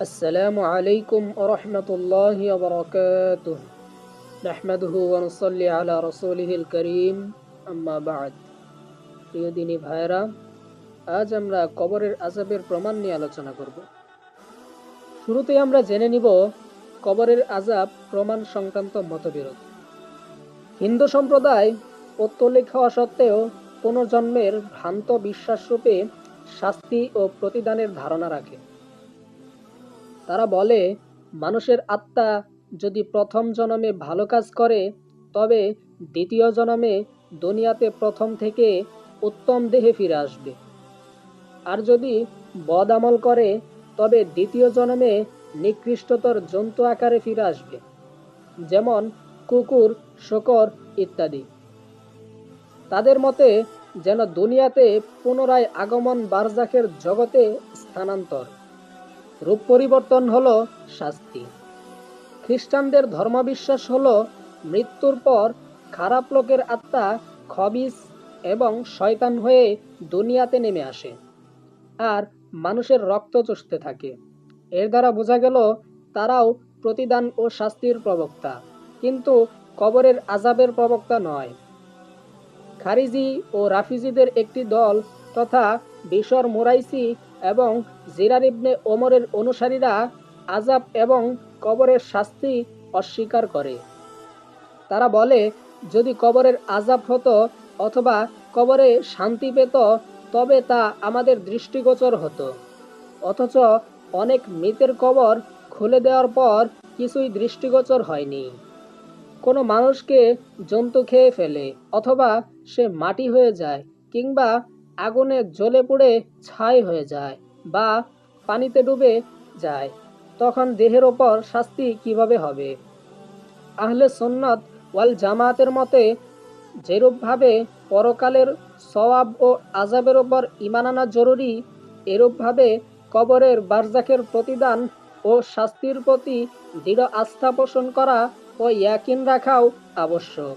السلام عليكم ورحمة الله وبركاته نحمده ونصلي على رسوله الكريم أما بعد প্রিয় দিনী ভাইরা আজ আমরা কবরের আজাবের প্রমাণ নিয়ে আলোচনা করব শুরুতে আমরা জেনে নিব কবরের আজাব প্রমাণ সংক্রান্ত মতবিরোধ হিন্দু সম্প্রদায় পত্তলিক হওয়া সত্ত্বেও পুনর্জন্মের ভ্রান্ত বিশ্বাসরূপে শাস্তি ও প্রতিদানের ধারণা রাখে তারা বলে, মানুষের আত্মা যদি প্রথম জনমে ভালো কাজ করে, তবে দ্বিতীয় জনমে দুনিয়াতে প্রথম থেকে উত্তম দেহে ফিরে আসবে। আর যদি বদ আমল করে, তবে দ্বিতীয় জনমে নিকৃষ্টতর জন্তু আকারে ফিরে আসবে, যেমন কুকুর, শকর ইত্যাদি। তাদের মতে, যেন দুনিয়াতে পুনরায় আগমন বারজাকের জগতে স্থানান্তর। রূপ পরিবর্তন হল শাস্তি। খ্রিস্টানদের ধর্মবিশ্বাস হলো মৃত্যুর পর খারাপ লোকের আত্মা খবিস এবং শয়তান হয়ে দুনিয়াতে নেমে আসে আর মানুষের রক্ত চষতে থাকে। এর দ্বারা বোঝা গেল তারাও প্রতিদান ও শাস্তির প্রবক্তা, কিন্তু কবরের আজাবের প্রবক্তা নয়। খারিজি ও রাফিজিদের একটি দল তথা বিশর মোরাইসি এবং জিরার ইবনে ওমরের অনুসারীরা আজাব এবং কবরের শাস্তি অস্বীকার করে। তারা বলে, যদি কবরের আজাব হতো অথবা কবরে শান্তি পেত, তবে তা আমাদের দৃষ্টিগোচর হতো। অথচ অনেক মৃতের কবর খুলে দেওয়ার পর কিছুই দৃষ্টিগোচর হয়নি। কোনো মানুষকে জন্তু খেয়ে ফেলে, অথবা সে মাটি হয়ে যায়, কিংবা আগুনে জ্বলে পুড়ে ছাই হয়ে যায় বা পানিতে ডুবে যায়। তখন দেহের ওপর শাস্তি কীভাবে হবে? আহলে সন্ন্যত ওয়াল জামাতের মতে, যেরূপভাবে পরকালের সওয়াব ও আজাবের ওপর ইমান আনা জরুরি, এরূপভাবে কবরের বারজাকের প্রতিদান ও শাস্তির প্রতি দৃঢ় আস্থা পোষণ করা ও ইয়াকিন রাখাও আবশ্যক।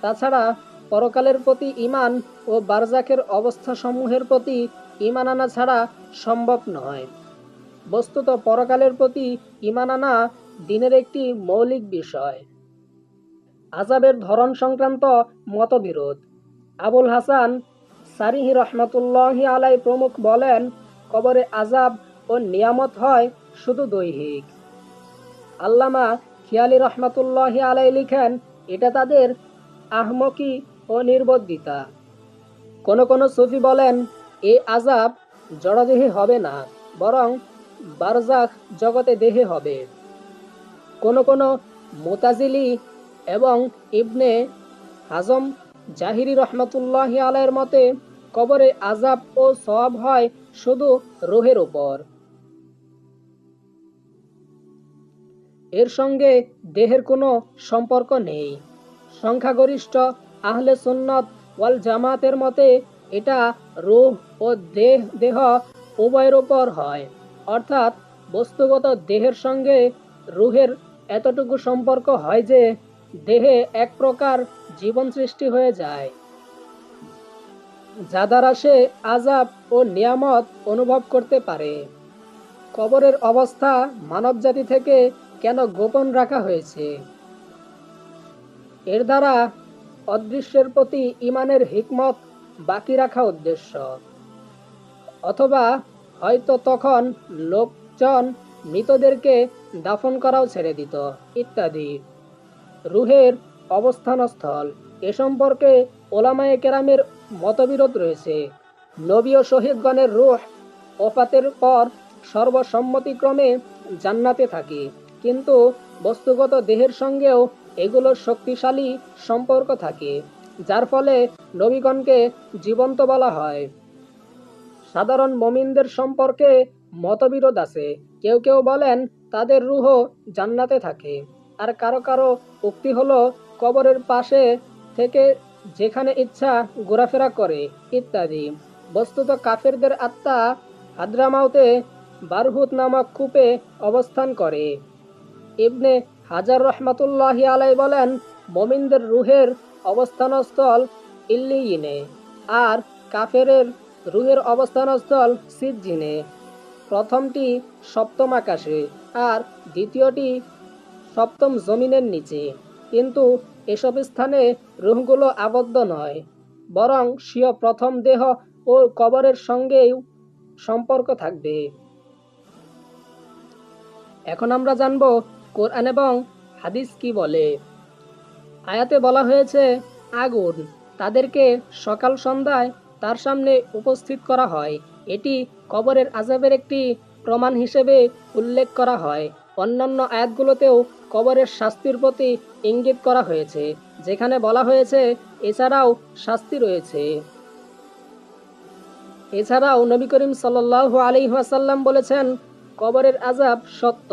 তাছাড়া পরকালের প্রতি ইমান ও বারজাকের অবস্থাসমূহের প্রতি ইমান আনা ছাড়া সম্ভব নয়। বস্তুত পরকালের প্রতি ইমান আনা দিনের একটি মৌলিক বিষয়। আজাবের ধরন সংক্রান্ত মতবিরোধ। আবুল হাসান সারিহি রহমতুল্লাহি আলাই প্রমুখ বলেন, কবরে আজাব ও নিয়ামত হয় শুধু দৈহিক। আল্লামা খিয়ালি রহমতুল্লাহি আলাই লিখেন, এটা তাদের আহমকি ও নির্বদ্ধিতা কোন কোন সুফি বলেন, এ আজাব জড়দেহে হবে না, বরং বারজাখ জগতে দেহে হবে। কোন কোন মোতাজিলি এবং ইবনে হাজম জাহিরি রহমতুল্লাহ আলাইয়ের মতে, কবরে আজাব ও সওয়াব হয় শুধু রোহের ওপর এর সঙ্গে দেহের কোনো সম্পর্ক নেই। সংখ্যাগরিষ্ঠ আহলে সুন্নত ওয়াল জামাতের মতে এটা রূহ ও দেহ দেহ উভয়ের ওপর হয়। অর্থাৎ বস্তুগত দেহের সঙ্গে রুহের এতটুকু সম্পর্ক হয় যে দেহে এক প্রকার জীবন সৃষ্টি হয়ে যায়। যা দ্বারা সে আজাব ও নিয়ামত অনুভব করতে পারে। কবরের অবস্থা মানবজাতি থেকে কেন গোপন রাখা হয়েছে? এর দ্বারা অদৃশ্যের প্রতি ইমানের হিকমত বাকি রাখা উদ্দেশ্য। অথবা হয়তো তখন লোকজন মৃতদেরকে দাফন করাও ছেড়ে দিত, ইত্যাদি। রুহের অবস্থানস্থল, এ সম্পর্কে ওলামায়ে কেরামের মতবিরোধ রয়েছে। নবী ও শহীদগণের রুহ ওফাতের পর সর্বসম্মতিক্রমে জান্নাতে থাকে। কিন্তু বস্তুগত দেহের সঙ্গেও এগুলোর শক্তিশালী সম্পর্ক থাকে, যার ফলে নবীগণকে জীবন্ত বলা হয়। সাধারণ মমিনদের সম্পর্কে মতবিরোধ আছে। কেউ কেউ বলেন তাদের রুহ জান্নাতে থাকে, আর কারও কারও উক্তি হলো কবরের পাশে থেকে যেখানে ইচ্ছা ঘোরাফেরা করে, ইত্যাদি। বস্তুত কাফেরদের আত্মা হাদ্রামাউতে বারহুত নামক কূপে অবস্থান করে। ইবনে হাজার রহমাতুল্লাহি আলাই বলেন, মমিনদের রুহের অবস্থানস্থল ইল্লিয়িনে আর কাফেরের রুহের অবস্থানস্থল সিজ্জিনে। প্রথমটি সপ্তম আকাশে আর দ্বিতীয়টি সপ্তম জমিনের নিচে। কিন্তু এসব স্থানে রুহগুলো আবদ্ধ নয়, বরং স্বীয় প্রথম দেহ ও কবরের সঙ্গেও সম্পর্ক থাকবে। এখন আমরা জানব কোরআন এবং হাদিস কি বলে? আয়াতে বলা হয়েছে, আগুন তাদেরকে সকাল সন্ধ্যায় তার সামনে উপস্থিত করা হয়। এটি কবরের আজাবের একটি প্রমাণ হিসেবে উল্লেখ করা হয়। অন্যান্য আয়াতগুলোতেও কবরের শাস্তির প্রতি ইঙ্গিত করা হয়েছে, যেখানে বলা হয়েছে, এছাড়াও শাস্তি রয়েছে। এছাড়াও নবী করিম সাল্লাহ আলী ওয়াসাল্লাম বলেছেন, কবরের আজাব সত্য।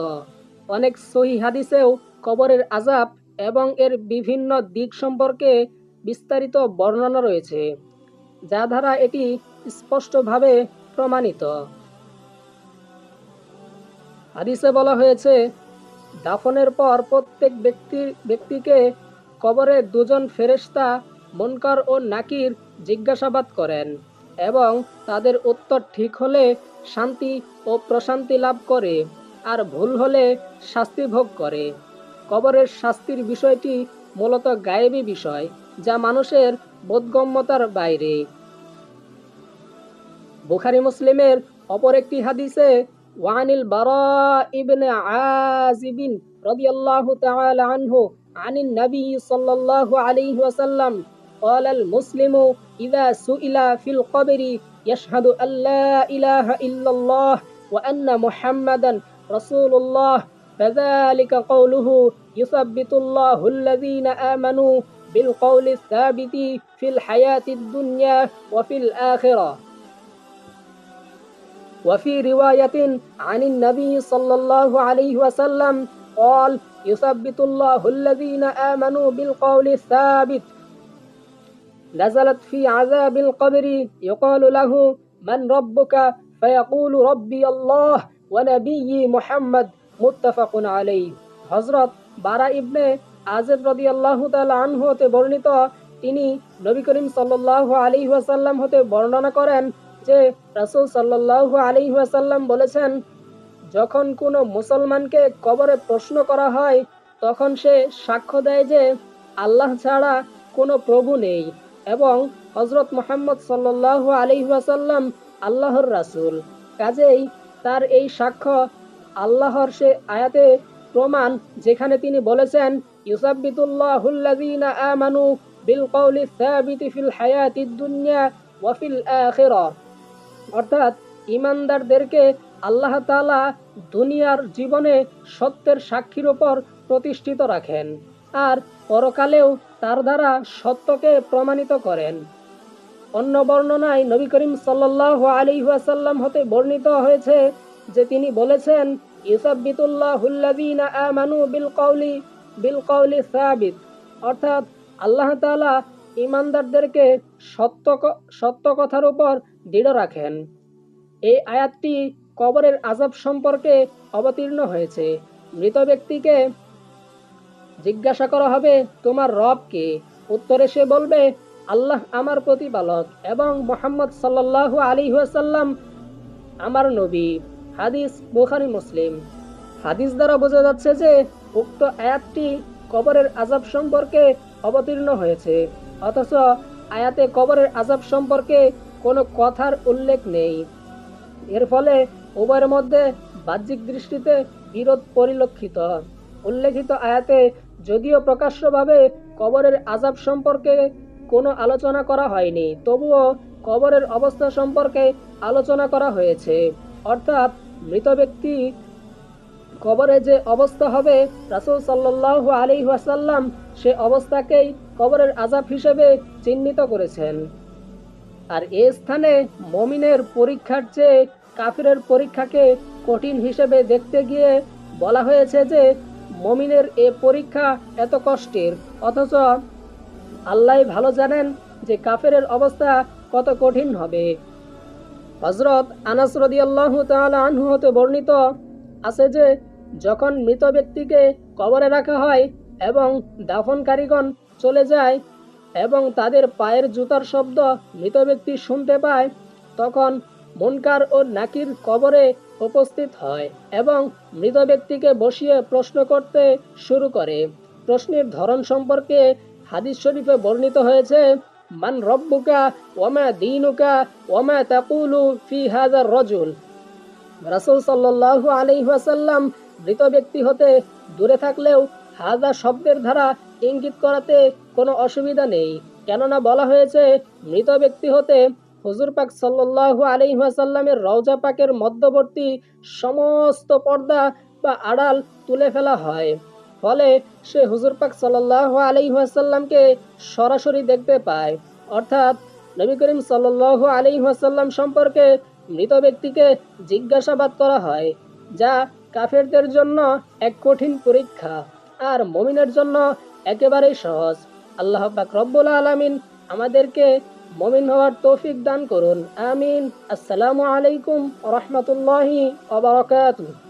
অনেক সহি হাদিসেও কবরের আজাব এবং এর বিভিন্ন দিক সম্পর্কে বিস্তারিত বর্ণনা রয়েছে, যা দ্বারা এটি স্পষ্টভাবে প্রমাণিত। হাদিসে বলা হয়েছে, দাফনের পর প্রত্যেক ব্যক্তির ব্যক্তিকে কবরে দুজন ফেরেশতা, মনকার ও নাকির জিজ্ঞাসাবাদ করেন এবং তাদের উত্তর ঠিক হলে শান্তি ও প্রশান্তি লাভ করে। আর ভুল হলে শাস্তি ভোগ করে কবরের শাস্তির বিষয়টি মূলত গায়েবী বিষয় যা মানুষের বোধগম্যতার বাইরে বুখারি মুসলিমের অপর একটি হাদিসে ওয়ানিল বারা ইবনে আজিবিন রাদিয়াল্লাহু তাআলা আনহু عن النبي صلى الله عليه وسلم قال المسلم إذا سئل في القبر يشهد أن لا إله إلا الله وأن محمدا رسول الله. فذلك قوله يثبت الله الذين آمنوا بالقول الثابت في الحياة الدنيا وفي الآخرة. وفي رواية عن النبي صلى الله عليه وسلم قال يثبت الله الذين آمنوا بالقول الثابت. نزلت في عذاب القبر يقال له من ربك؟ فيقول ربي الله. ওয়ানাবিয়ি মোহাম্মদ মুত্তাফাকুন হজরত বারা ইবনে আজেদ রদি আল্লাহ আনহু হতে বর্ণিত, তিনি নবী করিম সাল্লাহ আলী ওয়াসাল্লাম হতে বর্ণনা করেন যে, রাসুল সাল্লাহ আলী ওয়াসাল্লাম বলেছেন, যখন কোনো মুসলমানকে কবরে প্রশ্ন করা হয়, তখন সে সাক্ষ্য দেয় যে, আল্লাহ ছাড়া কোনো প্রভু নেই এবং হজরত মোহাম্মদ সাল্লাহ আলী ওয়াসাল্লাম আল্লাহর রাসুল। কাজেই তার এই সাক্ষ্য আল্লাহর সে আয়াতে প্রমাণ, যেখানে তিনি বলেছেন, ইউসাব্বিতুল্লাহুল্লাযীনা আমানু বিল কওলি সাবিতি ফিল হায়াতিদ দুনিয়া ওয়া ফিল অর্থাৎ, ইমানদারদেরকে আল্লাহ তাআলা দুনিয়ার জীবনে সত্যের সাক্ষীর উপর প্রতিষ্ঠিত রাখেন আর পরকালেও তার দ্বারা সত্যকে প্রমাণিত করেন। অন্য বর্ণনায় নবী করিম সাল্লাহ আলী ওয়াসাল্লাম হতে বর্ণিত হয়েছে যে তিনি বলেছেন, ইউসাব্বিতুল্লাহুল্লাযীনা আমানু বিল কওলি বিল কওলি সাবিত। অর্থাৎ আল্লাহ তাআলা ইমানদারদেরকে সত্য সত্য কথার উপর দৃঢ় রাখেন। এই আয়াতটি কবরের আজাব সম্পর্কে অবতীর্ণ হয়েছে। মৃত ব্যক্তিকে জিজ্ঞাসা করা হবে, তোমার রব কে? উত্তরে সে বলবে আল্লাহ আমার প্রতিপালক এবং মোহাম্মদ সাল্লাল্লাহু আলী ওয়াসাল্লাম আমার নবী। হাদিস বুখারী, মুসলিম। হাদিস দ্বারা বোঝা যাচ্ছে যে উক্ত আয়াতটি কবরের আজাব সম্পর্কে অবতীর্ণ হয়েছে, অথচ আয়াতে কবরের আজাব সম্পর্কে কোনো কথার উল্লেখ নেই। এর ফলে উভয়ের মধ্যে বাহ্যিক দৃষ্টিতে বিরোধ পরিলক্ষিত। উল্লেখিত আয়াতে যদিও প্রকাশ্যভাবে কবরের আজাব সম্পর্কে কোনো আলোচনা করা হয়নি। তবুও কবরের অবস্থা সম্পর্কে আলোচনা করা হয়েছে। অর্থাৎ মৃত ব্যক্তি কবরে যে অবস্থা হবে, রাসূল সাল্লাল্লাহু আলাইহি ওয়াসাল্লাম সে অবস্থাকেই কবরের আজাব হিসেবে চিহ্নিত করেছেন। আর এ স্থানে মমিনের পরীক্ষার চেয়ে কাফিরের পরীক্ষাকে কঠিন হিসেবে দেখতে গিয়ে বলা হয়েছে যে, মমিনের এ পরীক্ষা এত কষ্টের, অথচ আল্লাহ ভালো জানেন যে কাফেরের অবস্থা কত কঠিন হবে। হজরত আনাস হতে বর্ণিত আছে যে, যখন মৃত ব্যক্তিকে কবরে রাখা হয় এবং দাফন কারিগণ চলে যায় এবং তাদের পায়ের জুতার শব্দ মৃত ব্যক্তি শুনতে পায়, তখন মুনকার ও নাকির কবরে উপস্থিত হয় এবং মৃত ব্যক্তিকে বসিয়ে প্রশ্ন করতে শুরু করে। প্রশ্নের ধরন সম্পর্কে হাদিস শরীফে বর্ণিত হয়েছে, মান রব্বুকা ওমা দিনুকা ওমা তাকুলু ফি হাজার রজুল। রাসূল সাল্লাল্লাহু আলাইহি ওয়াসাল্লাম মৃত ব্যক্তি হতে দূরে থাকলেও হাজা শব্দের ধারা ইঙ্গিত করাতে কোনো অসুবিধা নেই। কেননা বলা হয়েছে, মৃত ব্যক্তি হতে হুজুর পাক সাল্লাল্লাহু আলাইহি ওয়াসাল্লামের রওজা পাকের মধ্যবর্তী সমস্ত পর্দা বা আড়াল তুলে ফেলা হয়। ফলে সে হুজুর পাক সাল্লাল্লাহু আলাইহি ওয়াসাল্লামকে সরাসরি দেখতে পায়। অর্থাৎ নবী করিম সাল্লাল্লাহু আলাইহি ওয়াসাল্লাম সম্পর্কে মৃত ব্যক্তিকে জিজ্ঞাসাবাদ করা হয়, যা কাফেরদের জন্য এক কঠিন পরীক্ষা আর মমিনের জন্য একেবারেই সহজ। আল্লাহ পাক রব্বুল আলামিন আমাদেরকে মমিন হওয়ার তৌফিক দান করুন। আমিন। আসসালামু আলাইকুম রহমতুল্লাহি ওয়া বারাকাতুহু।